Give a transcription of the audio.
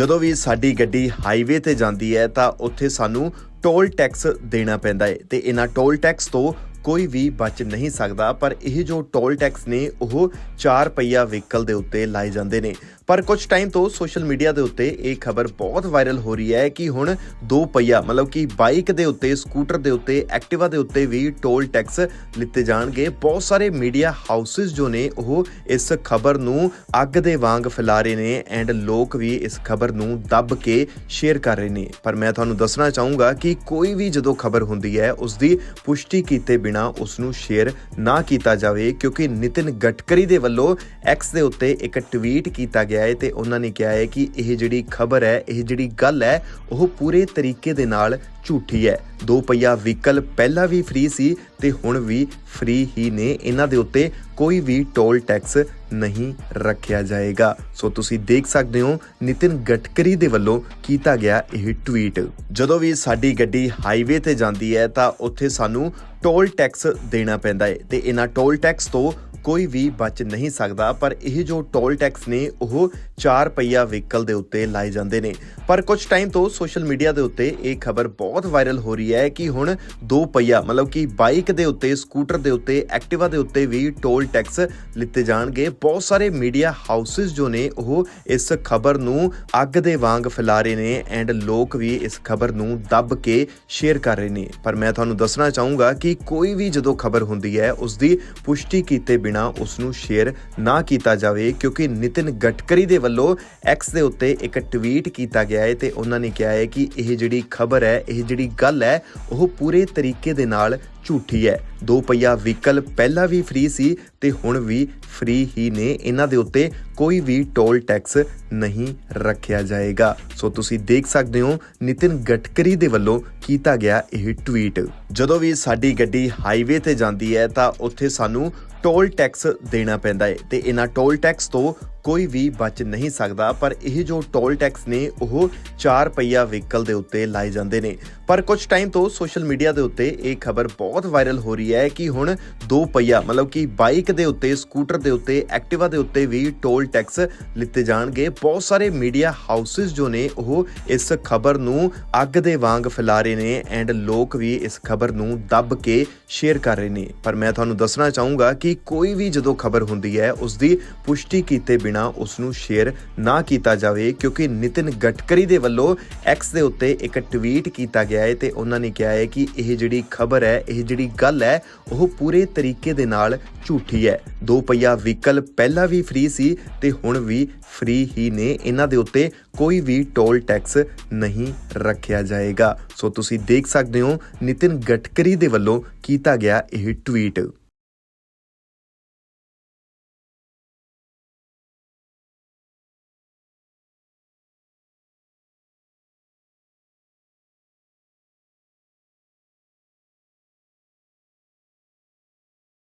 ਜਦੋਂ ਵੀ ਸਾਡੀ ਗੱਡੀ ਹਾਈਵੇ ਤੇ ਜਾਂਦੀ ਹੈ ਤਾਂ ਉੱਥੇ ਸਾਨੂੰ ਟੋਲ ਟੈਕਸ ਦੇਣਾ ਪੈਂਦਾ ਹੈ ਤੇ ਇਹਨਾਂ ਟੋਲ ਟੈਕਸ ਤੋਂ ਕੋਈ ਵੀ ਬਚ ਨਹੀਂ ਸਕਦਾ, ਪਰ ਇਹ ਜੋ ਟੋਲ ਟੈਕਸ ਨੇ, ਉਹ 4 ਪਹੀਆ ਵਹੀਕਲ ਦੇ ਉੱਤੇ ਲਾਏ ਜਾਂਦੇ ਨੇ। ਪਰ ਕੁਝ ਟਾਈਮ ਤੋਂ ਸੋਸ਼ਲ ਮੀਡੀਆ ਦੇ ਉੱਤੇ ਇਹ ਖਬਰ ਬਹੁਤ ਵਾਇਰਲ ਹੋ ਰਹੀ ਹੈ ਕਿ ਹੁਣ ਦੋ ਪਹੀਆ, ਮਤਲਬ ਕਿ ਬਾਈਕ ਦੇ ਉੱਤੇ ਸਕੂਟਰ ਦੇ ਉੱਤੇ ਐਕਟਿਵਾ ਦੇ ਉੱਤੇ ਵੀ ਟੋਲ ਟੈਕਸ ਲਿੱਤੇ ਜਾਣਗੇ। ਬਹੁਤ ਸਾਰੇ ਮੀਡੀਆ ਹਾਊਸਸ ਜੋ ਨੇ, ਉਹ ਇਸ ਖਬਰ ਨੂੰ ਅੱਗ ਦੇ ਵਾਂਗ ਫੈਲਾ ਰਹੇ ਨੇ ਐਂਡ ਲੋਕ ਵੀ ਇਸ ਖਬਰ ਨੂੰ ਦੱਬ ਕੇ ਸ਼ੇਅਰ ਕਰ ਰਹੇ ਨੇ। ਪਰ ਮੈਂ ਤੁਹਾਨੂੰ ਦੱਸਣਾ ਚਾਹੂੰਗਾ ਕਿ ਕੋਈ ਵੀ ਜਦੋਂ ਖਬਰ ਹੁੰਦੀ ਹੈ ਉਸ ਦੀ ਪੁਸ਼ਟੀ ਕੀਤੇ ਬਿਨਾ ਉਸ ਨੂੰ ਸ਼ੇਅਰ ਨਾ ਕੀਤਾ ਜਾਵੇ, ਕਿਉਂਕਿ ਨਿਤਿਨ ਗਟਕਰੀ ਦੇ ਵੱਲੋਂ ਐਕਸ ਦੇ ਉੱਤੇ ਇੱਕ ਟਵੀਟ ਕੀਤਾ ਗਿਆ ਹੈ ਤੇ ਉਹਨਾਂ ਨੇ ਕਿਹਾ ਹੈ ਕਿ ਇਹ ਜਿਹੜੀ ਖਬਰ ਹੈ, ਇਹ ਜਿਹੜੀ ਗੱਲ ਹੈ, ਉਹ ਪੂਰੇ ਤਰੀਕੇ ਦੇ ਨਾਲ ਝੂਠੀ ਹੈ। ਦੋ ਪਹੀਆ ਵਹੀਕਲ ਪਹਿਲਾਂ ਵੀ ਫ੍ਰੀ ਸੀ ਤੇ ਹੁਣ ਵੀ ਫ੍ਰੀ ਹੀ ਨੇ। ਇਹਨਾਂ ਦੇ ਉੱਤੇ ਕੋਈ ਵੀ ਟੋਲ ਟੈਕਸ ਨਹੀਂ ਰੱਖਿਆ ਜਾਏਗਾ। ਸੋ ਤੁਸੀਂ ਦੇਖ ਸਕਦੇ ਹੋ ਨਿਤਿਨ ਗਟਕਰੀ ਦੇ ਵੱਲੋਂ ਕੀਤਾ ਗਿਆ ਇਹ ਟਵੀਟ ਜਦੋਂ ਵੀ ਸਾਡੀ ਗੱਡੀ ਹਾਈਵੇ ਤੇ ਜਾਂਦੀ ਹੈ ਤਾਂ ਉੱਥੇ ਸਾਨੂੰ ਟੋਲ ਟੈਕਸ ਦੇਣਾ ਪੈਂਦਾ ਹੈ ਤੇ ਇਹਨਾਂ ਟੋਲ ਟੈਕਸ ਤੋਂ ਕੋਈ ਵੀ ਬਚ ਨਹੀਂ ਸਕਦਾ, ਪਰ ਇਹ ਜੋ ਟੋਲ ਟੈਕਸ ਨੇ, ਉਹ 4 ਪਹੀਆ ਵਹੀਕਲ ਦੇ ਉੱਤੇ ਲਾਏ ਜਾਂਦੇ ਨੇ। ਪਰ ਕੁਝ ਟਾਈਮ ਤੋਂ ਸੋਸ਼ਲ ਮੀਡੀਆ ਦੇ ਉੱਤੇ ਇਹ ਖਬਰ ਬਹੁਤ ਵਾਇਰਲ ਹੋ ਰਹੀ ਹੈ ਕਿ ਹੁਣ ਦੋ ਪਹੀਆ, ਮਤਲਬ ਕਿ ਬਾਈਕ ਦੇ ਉੱਤੇ, ਸਕੂਟਰ ਦੇ ਉੱਤੇ, ਐਕਟਿਵਾ ਦੇ ਉੱਤੇ ਵੀ ਟੋਲ ਟੈਕਸ ਲਿੱਤੇ ਜਾਣਗੇ। ਬਹੁਤ ਸਾਰੇ ਮੀਡੀਆ ਹਾਊਸਸ ਜੋ ਨੇ, ਉਹ ਇਸ ਖਬਰ ਨੂੰ ਅੱਗ ਦੇ ਵਾਂਗ ਫੈਲਾ ਰਹੇ ਨੇ ਐਂਡ ਲੋਕ ਵੀ ਇਸ ਖਬਰ ਨੂੰ ਦੱਬ ਕੇ ਸ਼ੇਅਰ ਕਰ ਰਹੇ ਨੇ। ਪਰ ਮੈਂ ਤੁਹਾਨੂੰ ਦੱਸਣਾ ਚਾਹੂੰਗਾ ਕਿ ਕੋਈ ਵੀ ਜਦੋਂ ਖਬਰ ਹੁੰਦੀ ਹੈ ਉਸ ਦੀ ਪੁਸ਼ਟੀ ਕੀਤੇ ਬਿਨਾ ਉਸ ਨੂੰ ਸ਼ੇਅਰ ਨਾ ਕੀਤਾ ਜਾਵੇ, ਕਿਉਂਕਿ ਨਿਤਿਨ ਗਟਕਰੀ ਦੇ ਵੱਲੋਂ ਐਕਸ ਦੇ ਉੱਤੇ ਇੱਕ ਟਵੀਟ ਕੀਤਾ ਗਿਆ ਹੈ ਤੇ ਉਹਨਾਂ ਨੇ ਕਿਹਾ ਹੈ ਕਿ ਇਹ ਜਿਹੜੀ ਖਬਰ ਹੈ, ਇਹ ਜਿਹੜੀ ਗੱਲ ਹੈ, ਉਹ ਪੂਰੇ ਤਰੀਕੇ ਦੇ ਨਾਲ ਝੂਠੀ ਹੈ ਦੋ ਪਹੀਆ ਵਹੀਕਲ ਪਹਿਲਾਂ ਵੀ ਫ੍ਰੀ ਸੀ ਤੇ ਹੁਣ ਵੀ ਫ੍ਰੀ ਹੀ ਨੇ। ਇਹਨਾਂ ਦੇ ਉੱਤੇ ਕੋਈ ਵੀ ਟੋਲ ਟੈਕਸ ਨਹੀਂ ਰੱਖਿਆ ਜਾਏਗਾ। ਸੋ ਤੁਸੀਂ ਦੇਖ ਸਕਦੇ ਹੋ ਨਿਤਿਨ ਗਟਕਰੀ ਦੇ ਵੱਲੋਂ ਕੀਤਾ ਗਿਆ ਇਹ ਟਵੀਟ ਜਦੋਂ ਵੀ ਸਾਡੀ ਗੱਡੀ ਹਾਈਵੇ ਤੇ ਜਾਂਦੀ ਹੈ ਤਾਂ ਉੱਥੇ ਸਾਨੂੰ ਟੋਲ ਟੈਕਸ ਦੇਣਾ ਪੈਂਦਾ ਹੈ ਤੇ ਇਹਨਾਂ ਟੋਲ ਟੈਕਸ ਤੋਂ ਕੋਈ ਵੀ ਬਚ ਨਹੀਂ ਸਕਦਾ, ਪਰ ਇਹ ਜੋ ਟੋਲ ਟੈਕਸ ਨੇ, ਉਹ 4 ਪਹੀਆ ਵਹੀਕਲ ਦੇ ਉੱਤੇ ਲਾਏ ਜਾਂਦੇ ਨੇ। ਪਰ ਕੁਝ ਟਾਈਮ ਤੋਂ ਸੋਸ਼ਲ ਮੀਡੀਆ ਦੇ ਉੱਤੇ ਇਹ ਖਬਰ ਬਹੁਤ ਵਾਇਰਲ ਹੋ ਰਹੀ ਹੈ ਕਿ ਹੁਣ 2 ਪਹੀਆ, ਮਤਲਬ ਕਿ ਬਾਈਕ ਦੇ ਉੱਤੇ ਸਕੂਟਰ ਦੇ ਉੱਤੇ ਐਕਟਿਵਾ ਦੇ ਉੱਤੇ ਵੀ ਟੋਲ ਟੈਕਸ ਲਿੱਤੇ ਜਾਣਗੇ। ਬਹੁਤ ਸਾਰੇ ਮੀਡੀਆ ਹਾਊਸਸ ਜੋ ਨੇ, ਉਹ ਇਸ ਖਬਰ ਨੂੰ ਅੱਗ ਦੇ ਵਾਂਗ ਫੈਲਾ ਰਹੇ ਨੇ ਐਂਡ ਲੋਕ ਵੀ ਇਸ ਖਬਰ ਨੂੰ ਦੱਬ ਕੇ ਸ਼ੇਅਰ ਕਰ ਰਹੇ ਨੇ। ਪਰ ਮੈਂ ਤੁਹਾਨੂੰ ਦੱਸਣਾ ਚਾਹੂੰਗਾ ਕਿ ਕੋਈ ਵੀ ਜਦੋਂ ਖਬਰ ਹੁੰਦੀ ਹੈ ਉਸ ਦੀ ਪੁਸ਼ਟੀ ਕੀਤੇ ਬਿਨਾ ਉਸ ਨੂੰ ਸ਼ੇਅਰ ਨਾ ਕੀਤਾ ਜਾਵੇ, ਕਿਉਂਕਿ ਨਿਤਿਨ ਗਟਕਰੀ ਦੇ ਵੱਲੋਂ ਐਕਸ ਦੇ ਉੱਤੇ ਇੱਕ ਟਵੀਟ ਕੀਤਾ ਗਿਆ ਹੈ ਤੇ ਉਹਨਾਂ ਨੇ ਕਿਹਾ ਹੈ ਕਿ ਇਹ ਜਿਹੜੀ ਖਬਰ ਹੈ, ਇਹ ਜਿਹੜੀ ਗੱਲ ਹੈ, ਉਹ ਪੂਰੇ ਤਰੀਕੇ ਦੇ ਨਾਲ ਝੂਠੀ ਹੈ। ਦੋ ਪਹੀਆ ਵਹੀਕਲ ਪਹਿਲਾਂ ਵੀ ਫ੍ਰੀ ਸੀ ਤੇ ਹੁਣ ਵੀ ਫ੍ਰੀ ਹੀ ਨੇ। ਇਹਨਾਂ ਦੇ ਉੱਤੇ ਕੋਈ ਵੀ ਟੋਲ ਟੈਕਸ ਨਹੀਂ ਰੱਖਿਆ ਜਾਏਗਾ। ਸੋ ਤੁਸੀਂ ਦੇਖ ਸਕਦੇ ਹੋ, ਨਿਤਿਨ ਗਟਕਰੀ ਦੇ ਵੱਲੋਂ ਕੀਤਾ ਗਿਆ ਇਹ ਟਵੀਟ